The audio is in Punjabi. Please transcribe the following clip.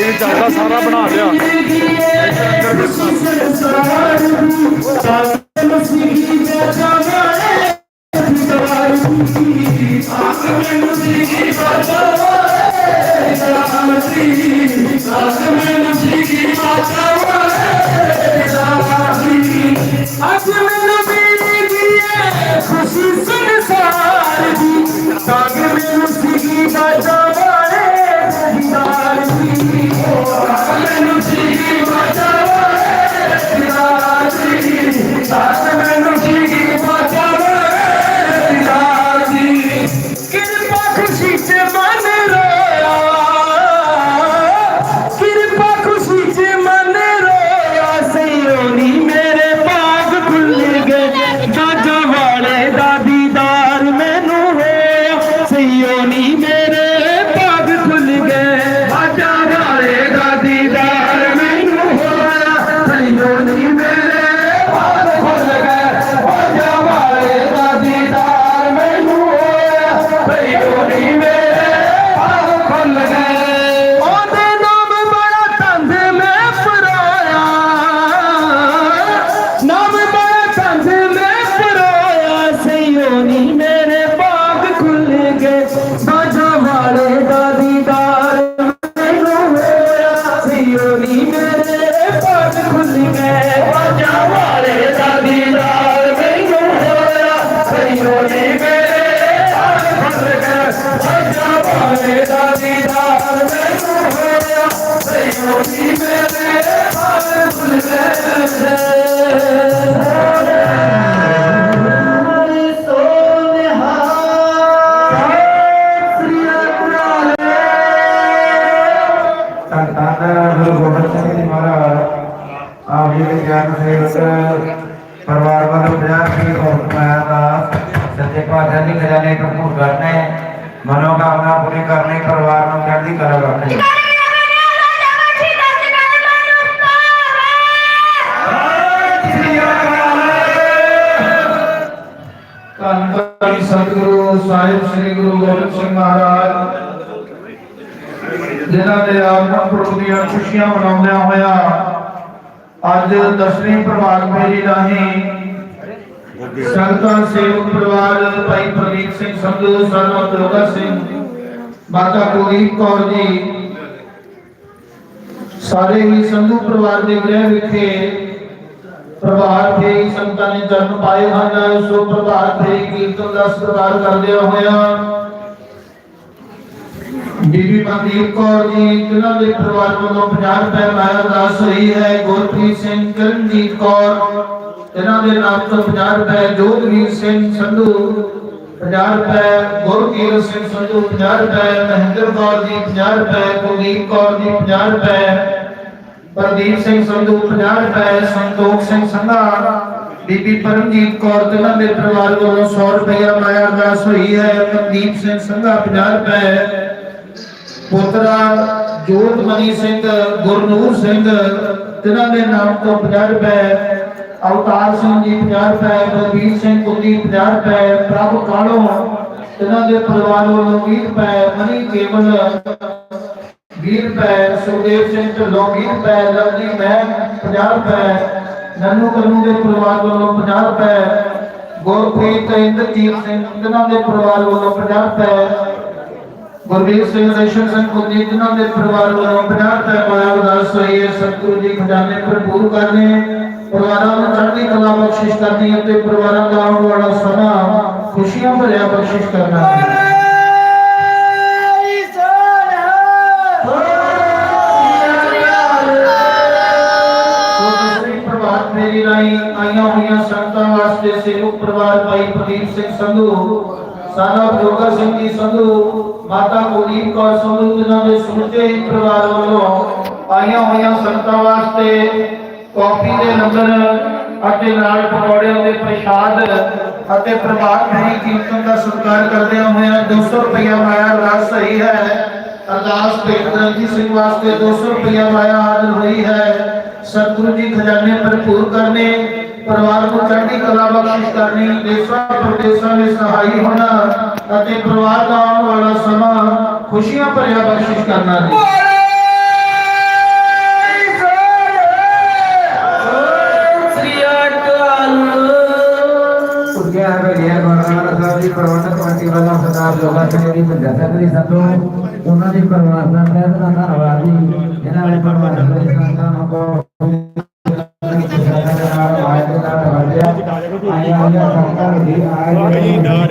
ਲਾਈਵ ਚੱਲਦਾ ਸਾਰਾ ਬਣਾ ਲਿਆ ਇੱਧਰ ਅੰਦਰ ਵੇਖੋ। ਅੱਜ ni mere खजाने करने मनोकामना पूरी करने परिवार में सतगुरु साहिब श्री गुरु गोविंद सिंह महाराज जिन्हों के आगमन पुरब दुशियाँ मना अज दसवीं प्रभाग मेरी राही ਪੁਰਬ ਦੀਆਂ ਖੁਸ਼ੀਆਂ ਮਨਾਉਂਦਿਆਂ ਹੋਇਆ ਅੱਜ ਦਸਵੀਂ ਪ੍ਰਭਾਤ ਫੇਰੀ ਰਾਹੀਂ ਸੰਗਤਾਂ ਸੇਵਕ ਪਰਿਵਾਰ ਭਾਈ ਪ੍ਰਦੀਪ ਸਿੰਘ ਸੰਧੂ ਸਰਵਤ ਦੁਰਗਾ ਸਿੰਘ ਮਾਤਾ ਕੁਲਦੀਪ ਕੌਰ ਜੀ ਸਾਰੇ ਹੀ ਸੰਧੂ ਪਰਿਵਾਰ ਦੇ ਗ੍ਰਹਿ ਵਿਖੇ ਪ੍ਰਭਾਤ ਫੇਰੀ ਸੰਗਤਾਂ ਨੇ ਜਨਮ ਪਾਏ ਹਨ ਸੋ ਪ੍ਰਭਾਤ ਫੇਰੀ ਕੀਰਤਨ ਦਾ ਸਤਿਕਾਰ ਕਰਦਿਆਂ ਹੋਇਆ ਬੀਬੀ ਮਨਦੀਪ ਕੌਰ ਜੀ ਜਿਨ੍ਹਾਂ ਦੇ ਪਰਿਵਾਰ ਵੱਲੋਂ 50 ਰੁਪਏ ਮਾਇਆ ਦਾਸ ਹੋਈ ਹੈ ਗੁਰਪ੍ਰੀਤ ਸਿੰਘ ਕਰਨਜੀਤ ਕੌਰ ਇਹਨਾਂ ਦੇ ਨਾਮ ਤੋਂ 50 ਰੁਪਏ, ਜੋਗਵੀਰ ਸਿੰਘ ਸੰਧੂ 50 ਰੁਪਏ ਗੁਰਕੀਰਤ ਸਿੰਘ ਸੰਧੂ 50 ਰੁਪਏ ਮਹਿੰਦਰ ਕੌਰ ਜੀ 50 ਰੁਪਏ, ਕੁਲਦੀਪ ਕੌਰ ਜੀ 50 ਰੁਪਏ, ਪ੍ਰਦੀਪ ਸਿੰਘ ਸੰਧੂ 50 ਰੁਪਏ, ਸੰਤੋਖ ਸਿੰਘ ਸੰਘਾ, ਬੀਬੀ ਪਰਮਜੀਤ ਕੌਰ ਜਿਨ੍ਹਾਂ ਦੇ ਪਰਿਵਾਰ ਵੱਲੋਂ 100 ਰੁਪਏ ਮਾਇਆ ਦਾਸ ਹੋਈ ਹੈ। ਮਨਦੀਪ ਸਿੰਘ ਸੰਘਾ 50 ਰੁਪਏ, ਪੁੱਤਰਾ ਜੋਤਮਨੀ ਸਿੰਘ, ਗੁਰਨੂਰ ਸਿੰਘ ਜਿਨ੍ਹਾਂ ਦੇ ਨਾਮ ਤੋਂ 50 ਰੁਪਏ ਅਵਤਾਰ ਸਿੰਘ ਜੀ 50 ਰੁਪਏ ਬਲਬੀਰ ਸਿੰਘ ਕੁੱਲੀ 50 ਰੁਪਏ ਪ੍ਰਭ ਕਾਲੋ ਜਿਨ੍ਹਾਂ ਦੇ ਪਰਿਵਾਰ ਵੱਲੋਂ 20 ਰੁਪਏ ਮਨੀ ਕੇਵਲ 20 ਰੁਪਏ ਸੁਖਦੇਵ ਸਿੰਘ ਢਿੱਲੋਂ 20 ਰੁਪਏ ਲਵਲੀ ਮੈਂ 50 ਰੁਪਏ ਨੰਨੂ ਕਰਨੂ ਦੇ ਪਰਿਵਾਰ ਵੱਲੋਂ 50 ਰੁਪਏ ਗੁਰਪ੍ਰੀਤ ਇੰਦਰਜੀਤ ਸਿੰਘ ਜਿਨ੍ਹਾਂ ਦੇ ਪਰਿਵਾਰ ਵੱਲੋਂ 50 ਰੁਪਏ ਗੁਰਵੀਰ ਸਿੰਘ ਰੇਸ਼ਮ ਸਿੰਘ ਕੁਲਦੀਪ ਜਿਨ੍ਹਾਂ ਦੇ ਪਰਿਵਾਰ ਵੱਲੋਂ 50 ਰੁਪਏ ਮਾਇਆ ਉਦਾਸ ਹੋਈ ਹੈ ਸਤਿਗੁਰੂ ਜੀ ਖਜ਼ਾਨੇ ਭਰਪੂਰ ਕਰਨੇ ਪਰਿਵਾਰਾਂ ਨੂੰ ਚੜ੍ਹਦੀ ਕਲਾ ਬਖਸ਼ਿਸ਼ ਕਰਨੀ ਅਤੇ ਪਰਿਵਾਰਾਂ ਦਾ ਆਉਣ ਵਾਲਾ ਸਮਾਂ ਖੁਸ਼ੀਆਂ ਭਰਿਆ ਬਖਸ਼ਿਸ਼ ਕਰਨਾ ਹੈ। ਮੇਰੀ ਰਾਈ ਆਈਆਂ ਹੋਈਆਂ ਸੰਗਤਾਂ ਵਾਸਤੇ ਸੇਵਕ ਪਰਿਵਾਰ ਭਾਈ ਪ੍ਰਦੀਪ ਸਿੰਘ ਸੰਧੂ ਸਾਨਾ ਜੋਗਾ ਸਿੰਘ ਜੀ ਸੰਧੂ, ਮਾਤਾ ਕੁਲਦੀਪ ਕੌਰ ਸੰਧੂ, ਜਿਨ੍ਹਾਂ ਦੇ ਸਮੁੱਚੇ ਹੀ ਪਰਿਵਾਰ ਵੱਲੋਂ ਆਈਆਂ ਹੋਈਆਂ ਸੰਗਤਾਂ ਵਾਸਤੇ ਕਾਫੀ ਦੇ ਲੰਗਰ ਅਤੇ ਨਾਲ ਪਕੌੜਿਆਂ ਦੇ ਪ੍ਰਸ਼ਾਦ ਅਤੇ ਪ੍ਰਭਾਤ ਫੇਰੀ ਕੀਰਤਨ ਦਾ ਸਤਿਕਾਰ ਕਰਦਿਆਂ ਹੋਇਆਂ 200 ਰੁਪਇਆ ਮਾਇਆ ਰਾਸ ਸਹੀ ਹੈ। ਅਰਦਾਸ ਭੇਟ ਗ੍ਰੰਥੀ ਸਿੰਘ ਵਾਸਤੇ 200 ਰੁਪਇਆ ਮਾਇਆ ਹਾਜ਼ਰ ਹੋਈ ਹੈ। ਸਤਿਗੁਰੂ ਜੀ ਖਜ਼ਾਨੇ ਭਰਪੂਰ ਕਰਨੇ। ਪਰਿਵਾਰ ਨੂੰ ਚੜ੍ਹਦੀ ਕਲਾ ਬਖਸ਼ਿਸ਼ ਕਰਨੀ ਦੇਸ਼ਾਂ ਪ੍ਰਦੇਸ਼ਾਂ ਵਿੱਚ ਸਹਾਈ ਹੋਣਾ ਅਤੇ ਪਰਿਵਾਰ ਦਾ ਆਉਣ ਵਾਲਾ ਸਮਾਂ ਖੁਸ਼ੀਆਂ ਭਰਿਆ ਬਖਸ਼ਿਸ਼ ਕਰਨਾ ਜੀ ਉੱਠਿਆ ਹੈ ਗਿਆ ਗੁਰਨਾਮ ਸਾਹਿਬ ਦੀ ਪ੍ਰਬੰਧਕ ਕਮੇਟੀ ਵੱਲੋਂ ਸਰਦਾਰ ਜੋਗਾ ਸਿੰਘ ਦੀ ਪੰਚਾਇਤ ਦੀ ਸੰਤੋਂ ਉਹਨਾਂ ਦੀ ਪਰਿਵਾਰ ਦਾ ਤਹਿ ਦਿਲੋਂ ਧੰਨਵਾਦ ਜੀ ਜਿਨ੍ਹਾਂ ਨੇ ਪਰਿਵਾਰ ਦੇ ਸੰਤਾਂ ਨੂੰ ਕੋ ਆਇਆ ਆਇਆ ਸੰਤਾਂ ਦੀ ਆਇਆ